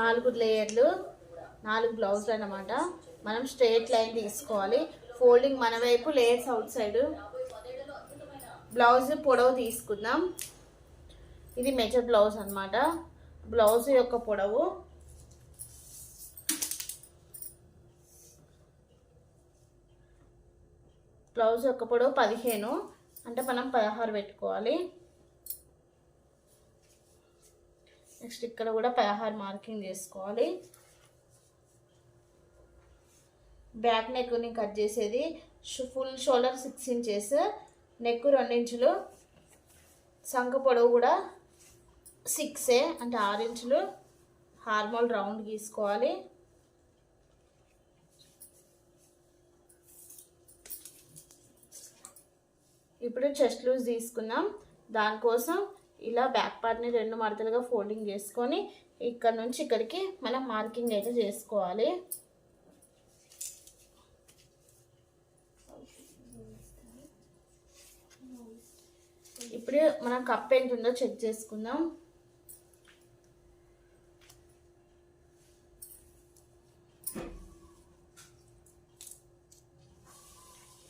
నాలుగు లేయర్లు నాలుగు బ్లౌజులు అనమాట మనం స్ట్రేట్ లైన్ తీసుకోవాలి. ఫోల్డింగ్ మన వైపు లేయర్స్ అవుట్ సైడ్. బ్లౌజ్ పొడవు తీసుకుందాం. ఇది మెజర్ బ్లౌజ్ అనమాట బ్లౌజ్ యొక్క పొడవు. బ్లౌజ్ యొక్క పొడవు పదిహేను. అంటే మనం పదహారు పెట్టుకోవాలి. నెక్స్ట్ ఇక్కడ కూడా పదహారు మార్కింగ్ చేసుకోవాలి. బ్యాక్ నెక్ని కట్ చేసేది. Full shoulder six inches neck రెండు ఇంచులు సంఖ పొడవు కూడా సిక్సే అంటే ఆరు ఇంచులు. హార్మోల్ రౌండ్ గీసుకోవాలి. ఇప్పుడు చెస్ట్ లూజ్ తీసుకుందాం. దానికోసం ఇలా బ్యాక్ పార్ట్ని రెండు మడతలుగా ఫోల్డింగ్ చేసుకొని ఇక్కడ నుంచి ఇక్కడికి మనం మార్కింగ్ అయితే చేసుకోవాలి. ఇప్పుడు మనం కప్ ఎంత ఉందో చెక్ చేసుకుందాం.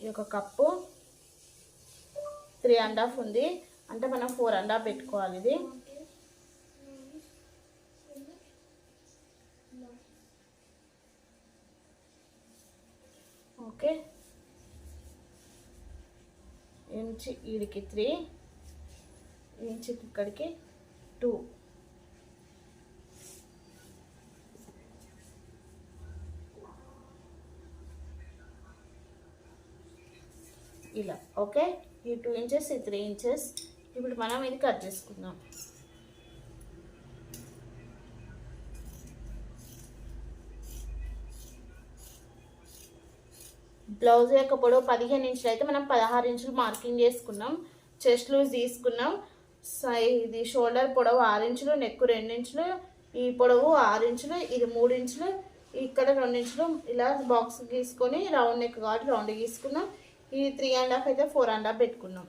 ఈ యొక్క కప్పు త్రీ అండ్ హాఫ్ ఉంది. అంటే మనం ఫోర్ అండ్ హాఫ్ పెట్టుకోవాలి ఇది. ఓకే. ఇంచి ఈడికి త్రీ ఇంచి ఇక్కడికి టూ. ఇలా ఓకే. ఈ టూ ఇంచెస్ ఈ త్రీ ఇంచెస్. ఇప్పుడు మనం ఇది కట్ చేసుకుందాం. బ్లౌజ్ యొక్క పొడవు పదిహేను ఇంచులు అయితే మనం పదహారు ఇంచులు మార్కింగ్ చేసుకున్నాం. చెస్ట్ లూజ్ తీసుకున్నాం. సై ఇది షోల్డర్ పొడవు ఆరు ఇంచులు నెక్ రెండు ఇంచులు ఈ పొడవు ఆరు ఇంచులు ఇది మూడు ఇంచులు ఇక్కడ రెండు ఇంచులు ఇలా బాక్స్ గీసుకొని రౌండ్ నెక్ కాబట్టి రౌండ్ గీసుకున్నాం. ఈ త్రీ అండ్ హాఫ్ అయితే ఫోర్ అండ్ హాఫ్ పెట్టుకున్నాం.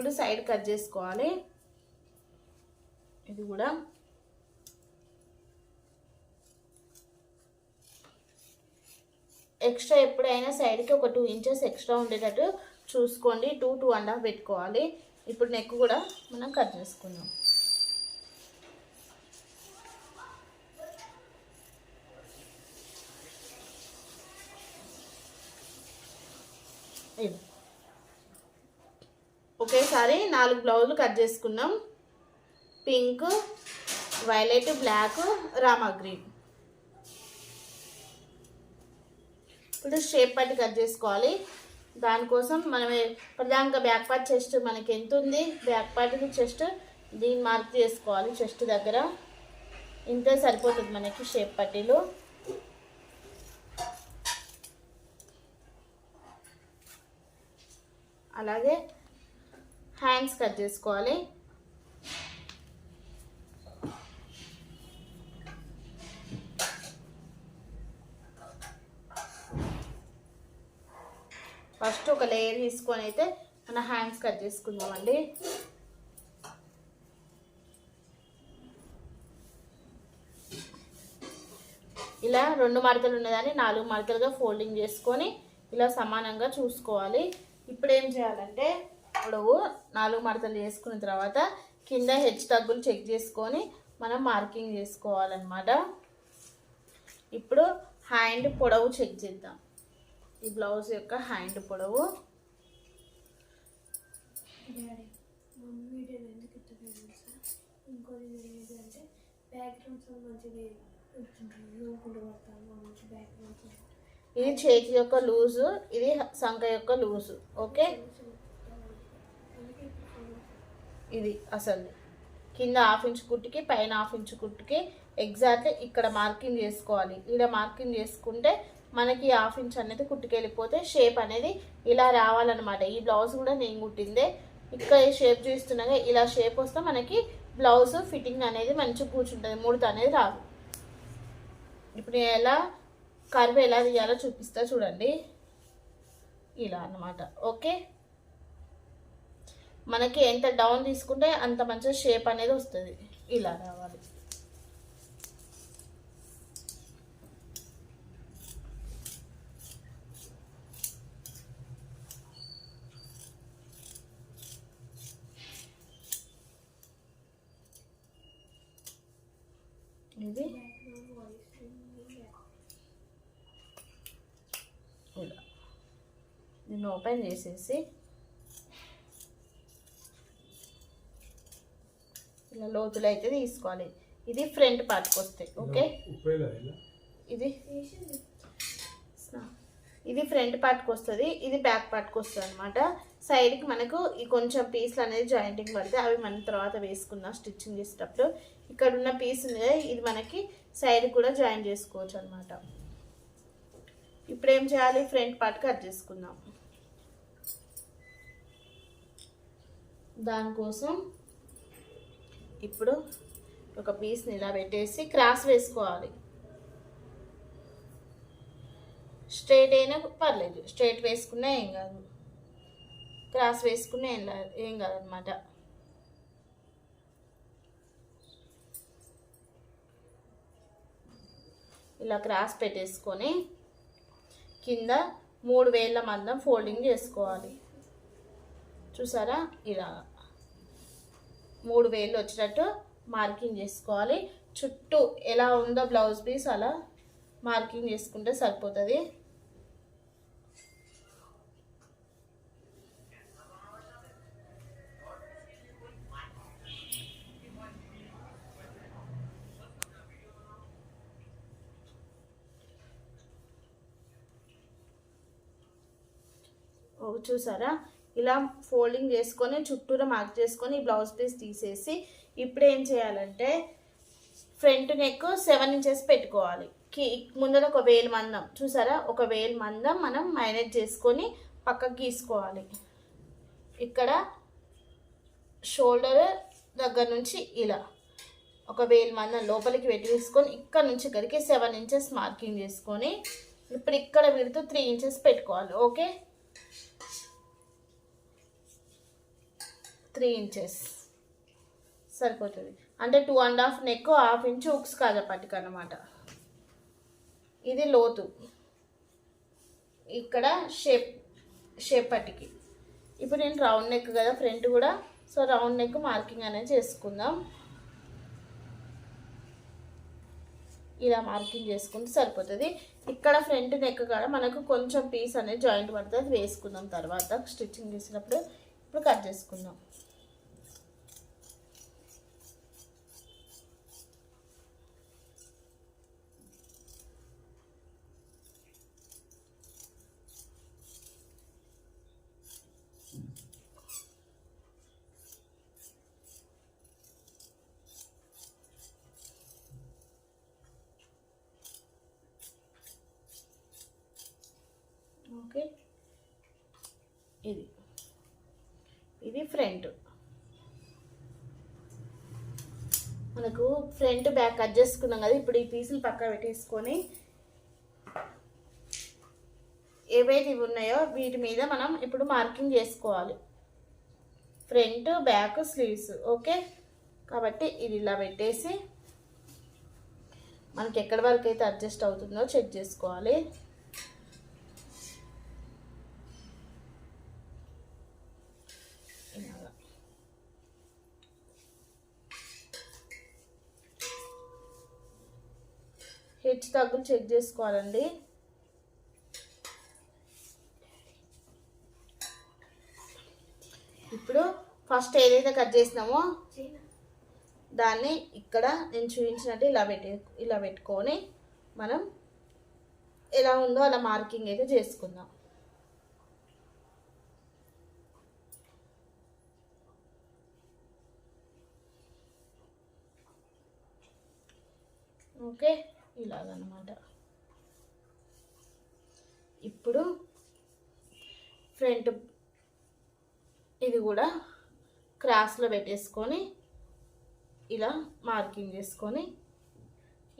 ఇప్పుడు సైడ్ కట్ చేసుకోవాలి. ఇది కూడా. ఎక్స్ట్రా ఎప్పుడైనా సైడ్కి ఒక టూ ఇంచెస్ ఎక్స్ట్రా ఉండేటట్టు చూసుకోండి. టూ టూ అండ్ హాఫ్ పెట్టుకోవాలి. ఇప్పుడు నెక్ కూడా మనం కట్ చేసుకుందాం. ఇది. ఒకేసారి నాలుగు బ్లౌజులు కట్ చేసుకున్నాం. Pink violet black rama green. ఇప్పుడు షేప్ పట్టి కట్ చేసుకోవాలి. దానికోసం మనం ప్రధానంగా బ్యాక్ పార్ట్ చెస్ట్ మనకి ఎంత ఉంది? బ్యాక్ పార్ట్కి చెస్ట్ దీన్ని మార్క్ చేసుకోవాలి చెస్ట్ దగ్గర. ఇంతే సరిపోతుంది మనకి షేప్ పట్టీలు. అలాగే హ్యాండ్స్ కట్ చేసుకోవాలి. ఫస్ట్ ఒక లేయర్ తీసుకొని అయితే మన హ్యాండ్స్ కట్ చేసుకుందామండి. ఇలా రెండు మడతలు ఉన్నదాన్ని నాలుగు మడతలుగా ఫోల్డింగ్ చేసుకొని ఇలా సమానంగా చూసుకోవాలి. ఇప్పుడు ఏం చేయాలంటే పొడవు నాలుగు మడతలు చేసుకున్న తర్వాత కింద హెచ్చు తగ్గులు చెక్ చేసుకొని మనం మార్కింగ్ చేసుకోవాలన్నమాట. ఇప్పుడు హ్యాండ్ పొడవు చెక్ చేద్దాం. ఈ బ్లౌజ్ యొక్క హ్యాండ్ పొడవు. ఇది చేతి యొక్క లూజు ఇది సంఖ యొక్క లూజు. ఓకే? ఇది అసలు. కింద హాఫ్ ఇంచ్ కుట్టుకి పైన హాఫ్ ఇంచ్ కుట్టుకి ఎగ్జాక్ట్లీ ఇక్కడ మార్కింగ్ చేసుకోవాలి. ఇక్కడ మార్కింగ్ చేసుకుంటే మనకి హాఫ్ ఇంచ్ అనేది కుట్టుకెళ్ళిపోతే షేప్ అనేది ఇలా రావాలన్నమాట. ఈ బ్లౌజ్ కూడా నేను కుట్టిందే. ఇక్కడ షేప్ చూస్తున్నాగా ఇలా షేప్ వస్తే మనకి బ్లౌజ్ ఫిట్టింగ్ అనేది మంచిగా కూర్చుంటుంది ముడత అనేది రాదు. ఇప్పుడు నేను ఎలా కర్వ్ ఎలా తీయాలో చూపిస్తా చూడండి. ఇలా అన్నమాట. ఓకే? మనకి ఎంత డౌన్ తీసుకుంటే అంత మంచిగా షేప్ అనేది వస్తుంది. ఇలా రావాలి. ఇది? నేను ఇలా. దీన్ని ఓపెన్ చేసేసి ఇలా లోతులు అయితే తీసుకోవాలి. ఇది ఫ్రంట్ పార్ట్కి వస్తాయి ఓకే? ఇది ఇది ఫ్రంట్ పార్ట్కి వస్తుంది ఇది బ్యాక్ పార్ట్కి వస్తుంది అనమాట సైడ్కి మనకు ఈ కొంచెం పీస్లు అనేది జాయింటింగ్ పడితే అవి మనం తర్వాత వేసుకుందాం స్టిచ్చింగ్ చేసేటప్పుడు. ఇక్కడ ఉన్న పీస్ ఉంది ఇది మనకి సైడ్ కూడా జాయిన్ చేసుకోవచ్చు అనమాట ఇప్పుడు ఏం చేయాలి? ఫ్రంట్ పార్ట్ కట్ చేసుకుందాం. దానికోసం ఇప్పుడు ఒక పీస్ని ఇలా పెట్టేసి క్రాస్ వేసుకోవాలి. స్ట్రైట్ అయినా పర్లేదు. స్ట్రైట్ వేసుకున్నా ఏం కాదు. క్రాస్ వేసుకున్నా ఏం ఏం కాదనమాట ఇలా క్రాస్ పెట్టేసుకొని కింద మూడు వేల మందం ఫోల్డింగ్ చేసుకోవాలి. చూసారా? ఇలా మూడు వేలు వచ్చేటట్టు మార్కింగ్ చేసుకోవాలి. చుట్టూ ఎలా ఉందో బ్లౌజ్ పీస్ అలా మార్కింగ్ చేసుకుంటే సరిపోతుంది. ఓ, చూసారా? ఇలా ఫోల్డింగ్ చేసుకొని చుట్టూరా మార్క్ చేసుకొని ఈ బ్లౌజ్ పీస్ తీసేసి ఇప్పుడు ఏం చేయాలంటే ఫ్రంట్ నెక్ సెవెన్ ఇంచెస్ పెట్టుకోవాలి. కి ముందర ఒక వేలు మందం చూసారా? ఒక వేలు మందం మనం మైనేజ్ చేసుకొని పక్కకి గీసుకోవాలి. ఇక్కడ షోల్డర్ దగ్గర నుంచి ఇలా ఒక వేలు మందం లోపలికి పెట్టి తీసుకొని ఇక్కడ నుంచి ఇక్కడికి సెవెన్ ఇంచెస్ మార్కింగ్ చేసుకొని ఇప్పుడు ఇక్కడ విడుతూ త్రీ ఇంచెస్ పెట్టుకోవాలి. ఓకే? Three inches. సరిపోతుంది. అంటే two and half neck half inch hooks కాజా పట్టిక అనమాట ఇది లోతు. ఇక్కడ షేప్ షేప్ పట్టికి. ఇప్పుడు నేను రౌండ్ నెక్ కదా ఫ్రంట్ కూడా. సో రౌండ్ నెక్ మార్కింగ్ అనేది చేసుకుందాం. ఇలా మార్కింగ్ చేసుకుంటే సరిపోతుంది. ఇక్కడ ఫ్రంట్ నెక్ కాడ మనకు కొంచెం పీస్ అనేది జాయింట్ పడుతుంది అది వేసుకుందాం తర్వాత. స్టిచ్చింగ్ చేసినప్పుడు ఇప్పుడు కట్ చేసుకుందాం ఓకే ఇది ఇది ఫ్రంట్ మనకు ఫ్రంట్ బ్యాక్ కట్ చేసుకున్నాం కదా ఇప్పుడు ఈ పీసులు పక్క పెట్టేసుకొని ఏవైతే ఇవి ఉన్నాయో వీటి మీద మనం ఇప్పుడు మార్కింగ్ చేసుకోవాలి. Front back sleeves okay? కాబట్టి ఇది ఇలా పెట్టేసి మనకి ఎక్కడి వరకు అయితే అడ్జస్ట్ అవుతుందో చెక్ చేసుకోవాలి ఇలాగా హెచ్ తగ్గులు చెక్ చేసుకోవాలండి. ఇప్పుడు ఫస్ట్ ఏదైతే కట్ చేసినామో దాన్ని ఇక్కడ నేను చూపించినట్టు ఇలా పెట్టి ఇలా పెట్టుకొని మనం ఎలా ఉందో అలా మార్కింగ్ అయితే చేసుకుందాం. ఓకే? ఇలాగనమాట. ఇప్పుడు ఫ్రంట్ ఇది కూడా క్రాస్లో పెట్టేసుకొని ఇలా మార్కింగ్ చేసుకొని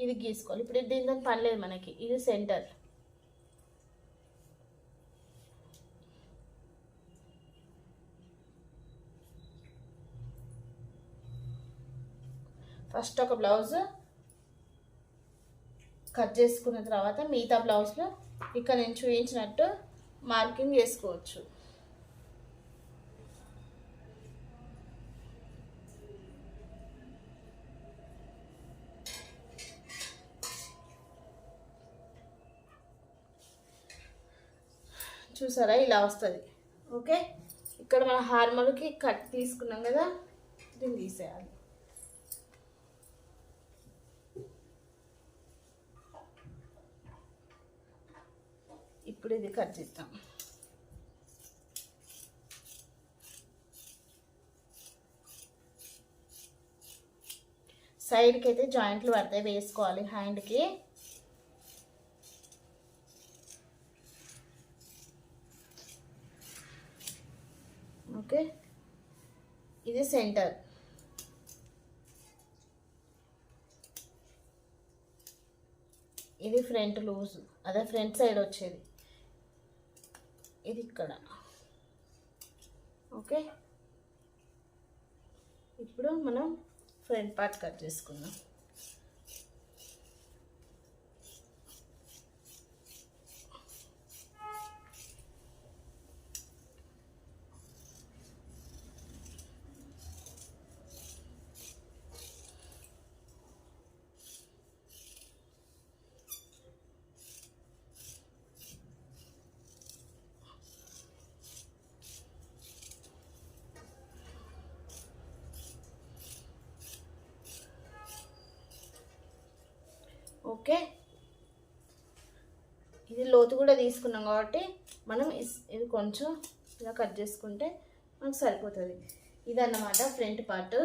ఇది గీసుకోవాలి. ఇప్పుడు దీంతో పని లేదు మనకి ఇది సెంటర్. ఫస్ట్ ఒక బ్లౌజ్ కట్ చేసుకున్న తర్వాత మిగతా బ్లౌజ్లో ఇక్కడ నేను చూపించినట్టు మార్కింగ్ చేసుకోవచ్చు. చూసారా? ఇలా వస్తుంది. ఓకే? ఇక్కడ మన హార్మల్కి కట్ తీసుకున్నాం కదా? దీన్ని తీసేయాలి. ఇప్పుడు ఇది కట్ చేస్తాం. సైడ్కి అయితే జాయింట్లు పడతాయి వేసుకోవాలి హ్యాండ్కి. ఓకే? ఇది సెంటర్. ఇది ఫ్రంట్ లూజ్ అదే ఫ్రంట్ సైడ్ వచ్చేది. ఇది ఇక్కడ. ఓకే? ఇప్పుడు మనం ఫ్రంట్ పార్ట్ కట్ చేసుకుందాం. ఓకే? ఇది లోతు కూడా తీసుకున్నాం కాబట్టి మనం ఇస్- ఇది కొంచెం ఇలా కట్ చేసుకుంటే మనకు సరిపోతుంది. ఇదన్నమాట ఫ్రంట్ పార్ట్.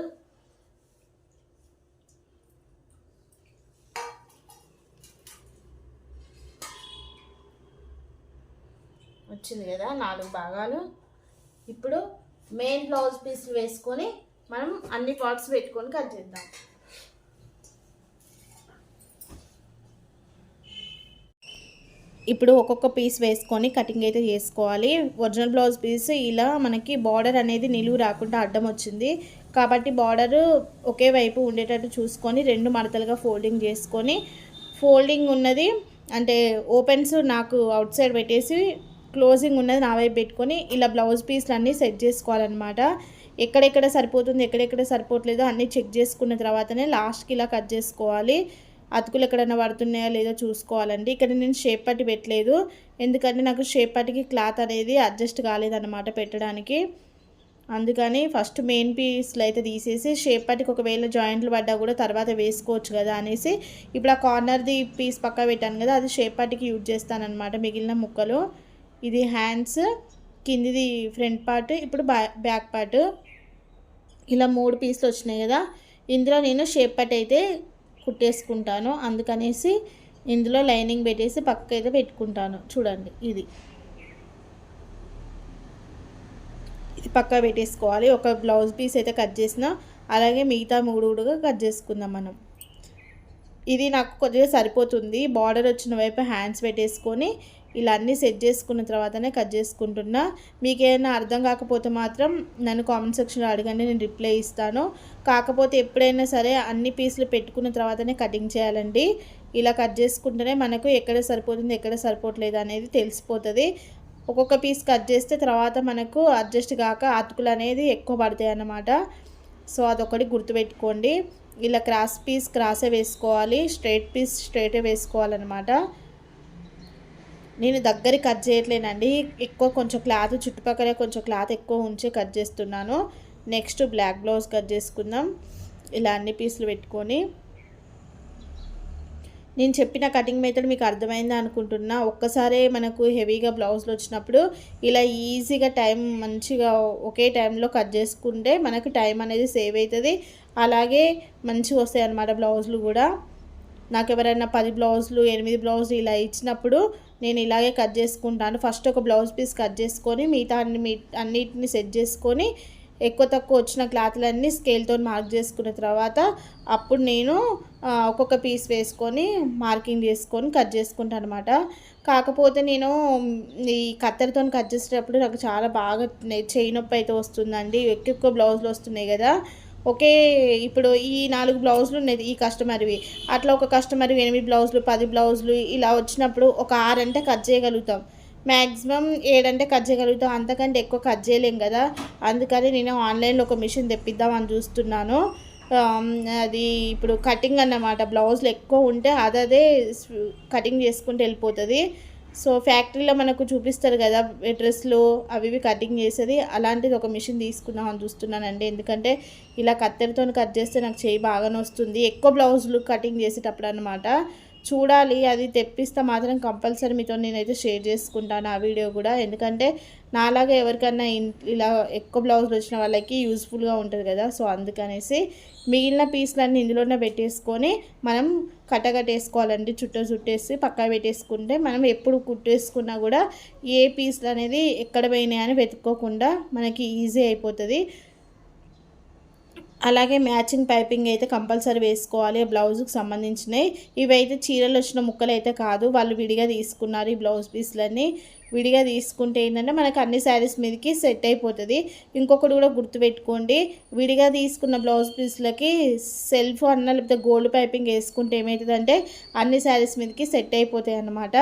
వచ్చింది కదా నాలుగు భాగాలు. ఇప్పుడు మెయిన్ బ్లౌజ్ పీస్లు వేసుకొని మనం అన్ని పార్ట్స్ పెట్టుకొని కట్ చేద్దాం. ఇప్పుడు ఒక్కొక్క పీస్ వేసుకొని కటింగ్ అయితే చేసుకోవాలి. ఒరిజినల్ బ్లౌజ్ పీస్ ఇలా మనకి బార్డర్ అనేది నిలువు రాకుండా అడ్డం వచ్చింది. కాబట్టి బార్డర్ ఒకే వైపు ఉండేటట్టు చూసుకొని రెండు మడతలుగా ఫోల్డింగ్ చేసుకొని ఫోల్డింగ్ ఉన్నది. అంటే ఓపెన్స్ నాకు అవుట్ సైడ్ పెట్టేసి క్లోజింగ్ ఉన్నది నా వైపు పెట్టుకొని ఇలా బ్లౌజ్ పీస్లు అన్నీ సెట్ చేసుకోవాలన్నమాట. ఎక్కడెక్కడ సరిపోతుంది ఎక్కడెక్కడ సరిపోవట్లేదో అన్నీ చెక్ చేసుకున్న తర్వాతనే లాస్ట్కి ఇలా కట్ చేసుకోవాలి. అతుకులు ఎక్కడైనా పడుతున్నాయా లేదో చూసుకోవాలండి. ఇక్కడ నేను షేప్ పట్టి పెట్టలేదు. ఎందుకంటే నాకు షేప్ పట్టికి క్లాత్ అనేది అడ్జస్ట్ కాలేదన్నమాట పెట్టడానికి. అందుకని ఫస్ట్ మెయిన్ పీస్లు అయితే తీసేసి షేప్ పట్టికి ఒకవేళ జాయింట్లు పడ్డా కూడా తర్వాత వేసుకోవచ్చు కదా అనేసి ఇప్పుడు ఆ కార్నర్ది పీస్ పక్క పెట్టాను కదా అది షేప్ పట్టికి యూజ్ చేస్తానన్నమాట మిగిలిన ముక్కలు. ఇది హ్యాండ్స్ కిందిది ఫ్రంట్ పార్ట్ ఇప్పుడు బ్యా బ్యాక్ పార్ట్. ఇలా మూడు పీసులు వచ్చినాయి కదా. ఇందులో నేను షేప్ పట్టి అయితే కుట్టేసుకుంటాను. అందుకనేసి ఇందులో లైనింగ్ పెట్టేసి పక్క అయితే పెట్టుకుంటాను. చూడండి ఇది. ఇది పక్క పెట్టేసుకోవాలి. ఒక బ్లౌజ్ పీస్ అయితే కట్ చేసిన అలాగే మిగతా మూడు కూడా కట్ చేసుకుందాం మనం. ఇది నాకు కొద్దిగా సరిపోతుంది. బార్డర్ వచ్చిన వైపు హ్యాండ్స్ పెట్టేసుకొని ఇలా అన్నీ సెట్ చేసుకున్న తర్వాతనే కట్ చేసుకుంటున్నా. మీకు ఏమైనా అర్థం కాకపోతే మాత్రం నన్ను కామెంట్ సెక్షన్లో అడగండి నేను రిప్లై ఇస్తాను. కాకపోతే ఎప్పుడైనా సరే అన్ని పీసులు పెట్టుకున్న తర్వాతనే కటింగ్ చేయాలండి. ఇలా కట్ చేసుకుంటేనే మనకు ఎక్కడ సరిపోతుంది ఎక్కడ సరిపోవట్లేదు అనేది తెలిసిపోతుంది. ఒక్కొక్క పీస్ కట్ చేస్తే తర్వాత మనకు అడ్జస్ట్ కాక అతుకులు అనేది ఎక్కువ పడతాయి అన్నమాట. సో అదొకటి గుర్తుపెట్టుకోండి. ఇలా క్రాస్ పీస్ క్రాసే వేసుకోవాలి స్ట్రైట్ పీస్ స్ట్రైటే వేసుకోవాలన్నమాట. నేను దగ్గర కట్ చేయట్లేనండి. ఎక్కువ కొంచెం క్లాత్ చుట్టుపక్కల కొంచెం క్లాత్ ఎక్కువ ఉంచి కట్ చేస్తున్నాను. నెక్స్ట్ బ్లాక్ బ్లౌజ్ కట్ చేసుకుందాం. ఇలా అన్ని పీసులు పెట్టుకొని. నేను చెప్పిన కటింగ్ మెథడ్ మీకు అర్థమైందా అనుకుంటున్నా. ఒక్కసారే మనకు హెవీగా బ్లౌజ్లు వచ్చినప్పుడు ఇలా ఈజీగా టైం మంచిగా ఒకే టైంలో కట్ చేసుకుంటే మనకు టైం అనేది సేవ్ అవుతుంది. అలాగే మంచిగా వస్తాయి అన్నమాట బ్లౌజులు కూడా. నాకు ఎవరైనా పది బ్లౌజులు ఎనిమిది బ్లౌజులు ఇలా ఇచ్చినప్పుడు నేను ఇలాగే కట్ చేసుకుంటాను. ఫస్ట్ ఒక బ్లౌజ్ పీస్ కట్ చేసుకొని మిగతా అన్ని మీ అన్నిటిని సెట్ చేసుకొని ఎక్కువ తక్కువ వచ్చిన క్లాత్లన్నీ స్కేల్తో మార్క్ చేసుకున్న తర్వాత అప్పుడు నేను ఒక్కొక్క పీస్ వేసుకొని మార్కింగ్ చేసుకొని కట్ చేసుకుంటాను అనమాట కాకపోతే నేను ఈ కత్తెరతో కట్ చేసేటప్పుడు నాకు చాలా బాగా చేయి నొప్పి అయితే వస్తుందండి. ఎక్కువ ఎక్కువ బ్లౌజులు వస్తున్నాయి కదా. ఒకే ఇప్పుడు ఈ నాలుగు బ్లౌజులు ఉన్నాయి ఈ కస్టమర్వి. అట్లా ఒక కస్టమర్వి ఎనిమిది బ్లౌజులు పది బ్లౌజులు ఇలా వచ్చినప్పుడు ఒక ఆరు అంటే కట్ చేయగలుగుతాం. మ్యాక్సిమం ఏడంటే కట్ చేయగలుగుతాం. అంతకంటే ఎక్కువ కట్ చేయలేం కదా. అందుకని నేను ఆన్లైన్లో ఒక మిషన్ తెప్పిద్దామని చూస్తున్నాను. అది ఇప్పుడు కటింగ్ అన్నమాట. బ్లౌజులు ఎక్కువ ఉంటే అదదే కటింగ్ చేసుకుంటూ వెళ్ళిపోతుంది. సో ఫ్యాక్టరీలో మనకు చూపిస్తారు కదా డ్రెస్లు అవి ఇవి కటింగ్ చేసేది. అలాంటిది ఒక మిషన్ తీసుకుందాం అని చూస్తున్నానండి. ఎందుకంటే ఇలా కత్తెరతో కట్ చేస్తే నాకు చేయి బాగానే వస్తుంది. ఎక్కువ బ్లౌజులు కటింగ్ చేసేటప్పుడు అనమాట చూడాలి అది తెప్పిస్తే మాత్రం కంపల్సరీ మీతో నేనైతే షేర్ చేసుకుంటాను ఆ వీడియో కూడా. ఎందుకంటే నాలాగా ఎవరికైనా ఇలా ఎక్కువ బ్లౌజులు వచ్చిన వాళ్ళకి యూస్ఫుల్గా ఉంటుంది కదా. సో అందుకనేసి మిగిలిన పీస్లన్నీ ఇందులోనే పెట్టేసుకొని మనం కట్టగట్టేసుకోవాలండి చుట్టూ చుట్టేసి పక్క పెట్టేసుకుంటే మనం ఎప్పుడు కుట్టేసుకున్నా కూడా ఏ పీస్లు అనేది ఎక్కడ పోయినాయి అని వెతుక్కోకుండా మనకి ఈజీ అయిపోతుంది. అలాగే మ్యాచింగ్ పైపింగ్ అయితే కంపల్సరీ వేసుకోవాలి. బ్లౌజ్కి సంబంధించినవి ఇవైతే చీరలు వచ్చిన ముక్కలు అయితే కాదు. వాళ్ళు విడిగా తీసుకున్నారు ఈ బ్లౌజ్ పీస్లన్నీ. విడిగా తీసుకుంటే ఏంటంటే మనకు అన్ని శారీస్ మీదకి సెట్ అయిపోతుంది. ఇంకొకటి కూడా గుర్తుపెట్టుకోండి. విడిగా తీసుకున్న బ్లౌజ్ పీస్లకి సెల్ఫ్ అన్న లేకపోతే గోల్డ్ పైపింగ్ వేసుకుంటే ఏమవుతుందంటే అన్ని శారీస్ మీదకి సెట్ అయిపోతాయి అన్నమాట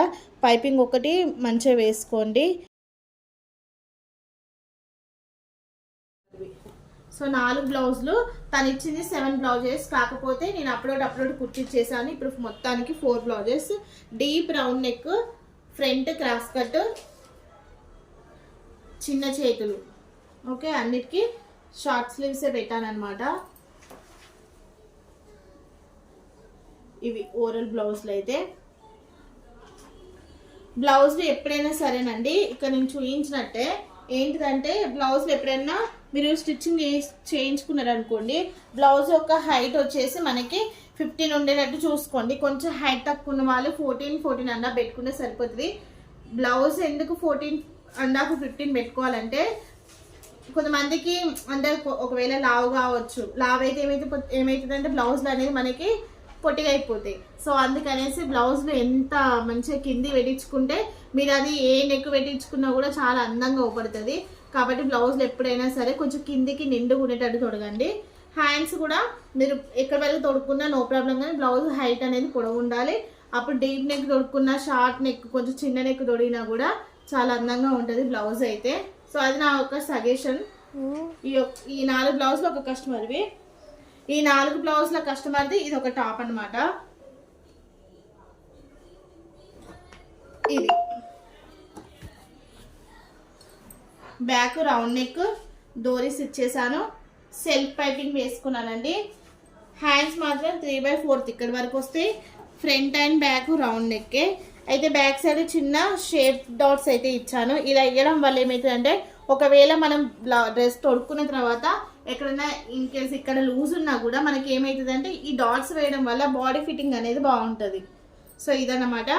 పైపింగ్ ఒకటి మంచిగా వేసుకోండి. సో నాలుగు బ్లౌజులు. తను ఇచ్చింది సెవెన్ బ్లౌజెస్. కాకపోతే నేను అప్లోడ్ అప్లోడ్ కుట్టించేసాను ఇప్పుడు మొత్తానికి four blouses. Deep round neck front cross cut చిన్న చేతులు. ఓకే అన్నిటికీ షార్ట్ స్లీవ్సే పెట్టానమాట ఇవి ఓరల్ బ్లౌజ్లు అయితే బ్లౌజ్లు ఎప్పుడైనా సరేనండి. ఇక్కడ నేను చూపించినట్టే ఏంటిదంటే బ్లౌజ్లు ఎప్పుడైనా మీరు స్టిచ్చింగ్ చేయించుకున్నారు అనుకోండి బ్లౌజ్ యొక్క హైట్ వచ్చేసి మనకి ఫిఫ్టీన్ ఉండేటట్టు చూసుకోండి. కొంచెం హైట్ తక్కువ ఉన్న వాళ్ళు ఫోర్టీన్ ఫోర్టీన్ అన్నా పెట్టుకుంటే సరిపోతుంది. బ్లౌజ్ ఎందుకు ఫోర్టీన్ అందాక ఫిఫ్టీన్ పెట్టుకోవాలంటే కొంతమందికి అంటే ఒకవేళ లావు కావచ్చు. లావు అయితే ఏమైతే ఏమవుతుందంటే బ్లౌజ్లు అనేది మనకి పొట్టిగా అయిపోతాయి. సో అందుకనేసి బ్లౌజ్లు ఎంత మంచిగా కింది పెట్టించుకుంటే మీరు అది ఏ నెక్ పెట్టించుకున్నా కూడా చాలా అందంగా అవుపడుతుంది. కాబట్టి బ్లౌజ్లు ఎప్పుడైనా సరే కొంచెం కిందికి నిండు ఉండేటట్టు తొడగండి. హ్యాండ్స్ కూడా మీరు ఎక్కడ వరకు తొడుక్కున్నా నో ప్రాబ్లం కానీ బ్లౌజ్ హైట్ అనేది పొడవు ఉండాలి. అప్పుడు డీప్ నెక్ తొడుక్కున్నా షార్ట్ నెక్ కొంచెం చిన్న నెక్ తొడిగినా కూడా చాలా అందంగా ఉంటుంది బ్లౌజ్ అయితే. సో అది నా ఒక సజెషన్ ఈ యొక్క- ఈ నాలుగు బ్లౌజ్లు ఒక కస్టమర్వి ఈ నాలుగు బ్లౌజ్ల కస్టమర్ది ఇది ఒక టాప్ అన్నమాట. ఇది. బ్యాక్ రౌండ్ నెక్ డోరీస్ ఇచ్చేసాను సెల్ఫ్ పైపింగ్ వేసుకున్నానండి. హ్యాండ్స్ మాత్రం త్రీ బై ఫోర్త్ ఇక్కడి వరకు వస్తాయి. ఫ్రంట్ అండ్ బ్యాక్ రౌండ్ నెక్కే. అయితే బ్యాక్ సైడ్ చిన్న షేప్ డాట్స్ అయితే ఇచ్చాను. ఇలా ఇవ్వడం వల్ల ఏమవుతుందంటే ఒకవేళ మనం డ్రెస్ తొడుక్కున్న తర్వాత ఎక్కడైనా ఇన్ కేస్ ఇక్కడ లూజ్ ఉన్నా కూడా మనకి ఏమవుతుందంటే ఈ డాట్స్ వేయడం వల్ల బాడీ ఫిట్టింగ్ అనేది బాగుంటుంది. సో ఇదన్నమాట.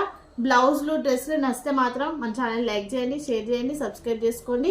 బ్లౌజ్లు డ్రెస్లు నచ్చితే మాత్రం మన ఛానల్ లైక్ చేయండి షేర్ చేయండి సబ్స్క్రైబ్ చేసుకోండి.